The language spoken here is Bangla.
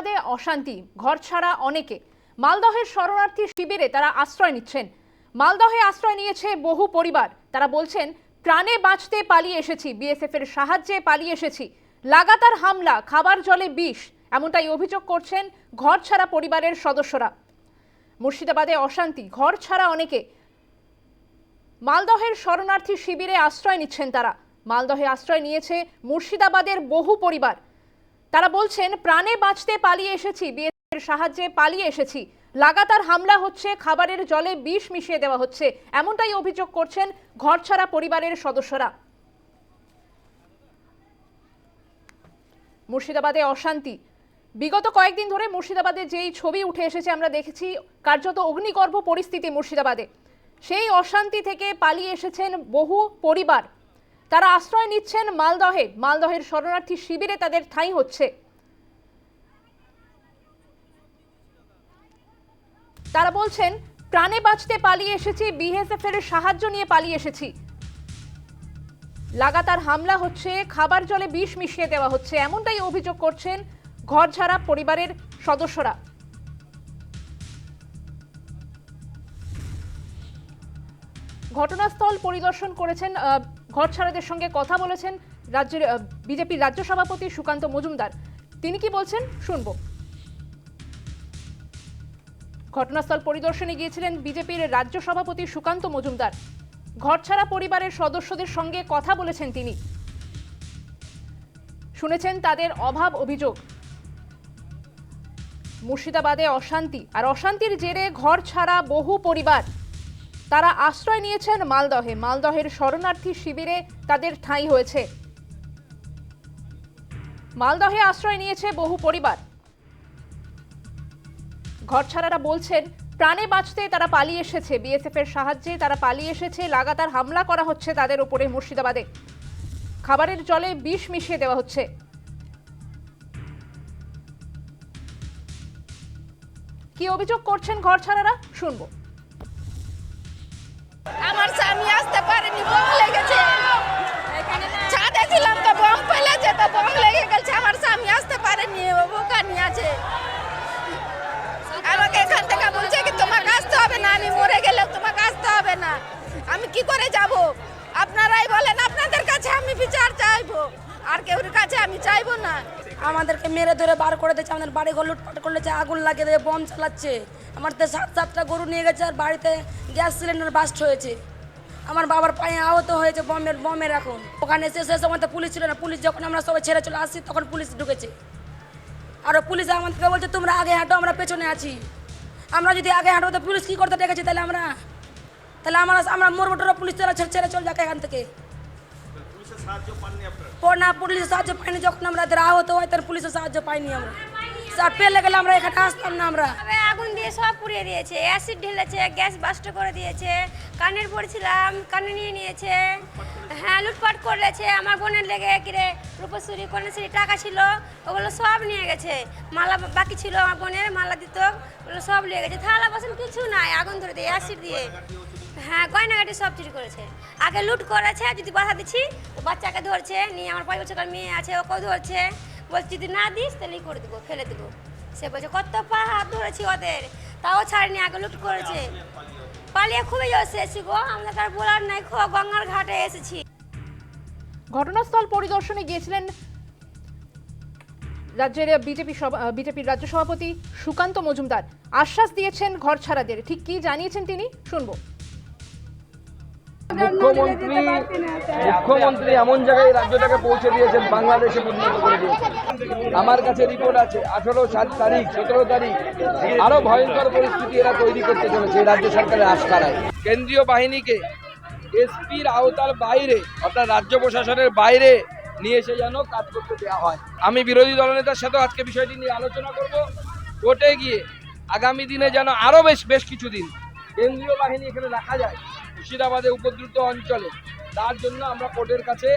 মুর্শিদাবাদে অশান্তি, ঘর ছাড়া অনেকে। মালদহের শরণার্থী শিবিরে তারা আশ্রয় নিচ্ছেন। মালদহে আশ্রয় নিয়েছে বহু পরিবার। তারা বলছেন, প্রাণে বাঁচতে পালিয়ে এসেছি, বিএসএফ এর সাহায্যে পালিয়ে এসেছি। লাগাতার হামলা, খাবার জলে বিষ, এমনটাই অভিযোগ করছেন ঘর ছাড়া পরিবারের সদস্যরা। মুর্শিদাবাদে অশান্তি, ঘর ছাড়া অনেকে। মালদহের শরণার্থী শিবিরে আশ্রয় নিচ্ছেন তারা। মালদহে আশ্রয় নিয়েছে মুর্শিদাবাদের বহু পরিবার। তারা বলছেন, প্রাণে বাঁচতে পালিয়ে এসেছি বিএসএফের সাহায্যে পালিয়ে এসেছি। লাগাতার হামলা হচ্ছে, খাবারের জলে বিষ মিশিয়ে দেওয়া হচ্ছে। এমনটাই অভিযোগ করছেন ঘরছাড়া পরিবারের সদস্যরা। মুর্শিদাবাদে অশান্তি। বিগত কয়েকদিন ধরে মুর্শিদাবাদে যেই ছবি উঠে এসেছে, আমরা দেখেছি কার্যত অগ্নিগর্ভ পরিস্থিতি মুর্শিদাবাদে। সেই অশান্তি থেকে পালিয়ে এসেছেন বহু পরিবার। তারা আশ্রয় নিচ্ছেন মালদহে। মালদহের শরণার্থী শিবিরে তাদের ঠাঁই হচ্ছে। তারা বলছেন, প্রাণে বাঁচতে পালিয়ে এসেছি বিএসএফ এর সাহায্য নিয়ে পালিয়ে এসেছি। লাগাতার হামলা হচ্ছে, খাবার জলে বিষ মিশিয়ে দেওয়া হচ্ছে, এমনটাই অভিযোগ করছেন ঘর ছাড়া পরিবারের সদস্যরা। ঘটনাস্থল পরিদর্শন করেছেন ঘরছাড়াদের সঙ্গে কথা বলেছেন রাজ্যের বিজেপির রাজ্য সভাপতি সুকান্ত মজুমদার। তিনি কি বলছেন? শুনব। ঘটনাস্থল পরিদর্শনে গিয়েছিলেন বিজেপির রাজ্য সভাপতি সুকান্ত মজুমদার। ঘরছাড়া পরিবারের সদস্যদের সঙ্গে কথা বলেছেন তিনি। শুনেছেন তাদের অভাব অভিযোগ। মুর্শিদাবাদে অশান্তি। আর অশান্তির জেরে ঘর ছাড়া বহু পরিবার। তারা আশ্রয় নিয়েছেন মালদহে। মালদহের শরণার্থী শিবিরে তাদের ঠাঁই হয়েছে। মালদহে আশ্রয় নিয়েছে বহু পরিবার। ঘরছাড়ারা বলছেন, প্রাণে বাঁচতে তারা পালিয়ে এসেছে। বিএসএফ এর সাহায্যে তারা পালিয়ে এসেছে। লাগাতার হামলা করা হচ্ছে তাদের উপরে মুর্শিদাবাদে। খাবারের জলে বিষ মিশিয়ে দেওয়া হচ্ছে। কি অভিযোগ করছেন ঘরছাড়ারা? শুনব। কি করে যাব? আপনারাই বলেন, আপনাদের কাছে আমি বিচার চাইব। আর কেউর কাছে আমি চাইব না। আমাদেরকে মেরে ধরে বার করে দিয়েছে, আমাদের বাড়ি ঘর লুটপাট করলেছে আগুন লাগিয়ে দিয়ে বম চালাচ্ছে। আমার তো সাত সাতটা গরু নিয়ে গেছে আর বাড়িতে গ্যাস সিলিন্ডার বাস্ট হয়েছে। আমার বাবার পায়ে আহত হয়েছে বমের বমের এখন। ওখানে এসে সে সময় তো পুলিশ ছিল না। পুলিশ যখন আমরা সবাই ছেড়ে চলে আসছি, তখন পুলিশ ঢুকেছে। আর পুলিশ আমাদেরকে বলছে, তোমরা আগে হাঁটো, আমরা পেছনে আছি। আমরা যদি আগে হাঁটো, তো পুলিশ কী করতে ডেকেছি তাহলে আমরা? তাহলে আমরা আমরা মরবো টরবো, পুলিশ চলে ছেড়ে ছেড়ে চলে যাক এখান থেকে। না, পুলিশের সাহায্য পাইনি, যখন আমরা এদের আহত হয়, তার পুলিশের সাহায্য পাইনি আমরা। স্যার পেলে গেলে আমরা এখানে আসতাম না আমরা। আগুন দিয়ে সব পুড়িয়ে দিয়েছে অ্যাসিড ঢেলেছে গ্যাস বাস্ট করে দিয়েছে, কানের পড়ছিলাম, কানে নিয়ে নিয়েছে। হ্যাঁ লুটপাট করেছে, আমার বোনের লেগে কিরে, রূপশ্রী, কন্যাশ্রী টাকা ছিল, ওগুলো সব নিয়ে গেছে। মালা বাকি ছিল আমার বোনের, মালা দিত, ওগুলো সব নিয়ে গেছে। থালা বাসন কিছু নাই, আগুন ধরে দিয়ে অ্যাসিড দিয়ে। হ্যাঁ গয়নাগাটি সব চুরি করেছে। আগে লুট করেছে যদি বাধা দিচ্ছি তো বাচ্চাকে ধরছে, নিয়ে আমার পাঁচ বছরকার মেয়ে আছে, ওকেও ধরছে। বলছি, যদি না দিস, তাহলে করে দেবো, ফেলে দেবো। সে বলছে, কত পা হাত ধরেছি ওদের, তাও ছাড়েনি, আগে লুট করেছে। পালিয়ে খুবই এসেছি গো আমাদের আর বলার নাই গঙ্গার ঘাটে এসেছি। ঘটনাস্থল পরিদর্শনে গিয়েছিলেন রাজ্যের বিজেপি বিজেপির রাজ্য সভাপতি সুকান্ত মজুমদার। আশ্বাস দিয়েছেন ঘর ছাড়াদের। ঠিক কি জানিয়েছেন তিনি? শুনব। মুখ্যমন্ত্রী মুখ্যমন্ত্রী এমন জায়গায় রাজ্যটাকে পৌঁছে দিয়েছেন, বাংলাদেশে পরিণত করে দিয়েছেন। আমার কাছে রিপোর্ট আছে, আঠেরো সাত তারিখ, সতেরো তারিখ, আরও ভয়ঙ্কর পরিস্থিতি এরা তৈরি করতে চলেছে রাজ্য সরকারের আশকারায় কেন্দ্রীয় বাহিনীকে এসপির আওতার বাইরে, অর্থাৎ রাজ্য প্রশাসনের বাইরে নিয়ে এসে যেন কাজ করতে দেওয়া হয়। আমি বিরোধী দলনেতার সাথে আজকে বিষয়টি নিয়ে আলোচনা করব। কোর্টে গিয়ে আগামী দিনে যেন আরও বেশ বেশ কিছুদিন কেন্দ্রীয় বাহিনী এখানে রাখা যায় মুর্শিদাবাদে উপদ্রুত অঞ্চলে। তার জন্য আমরা কোর্টের কাছে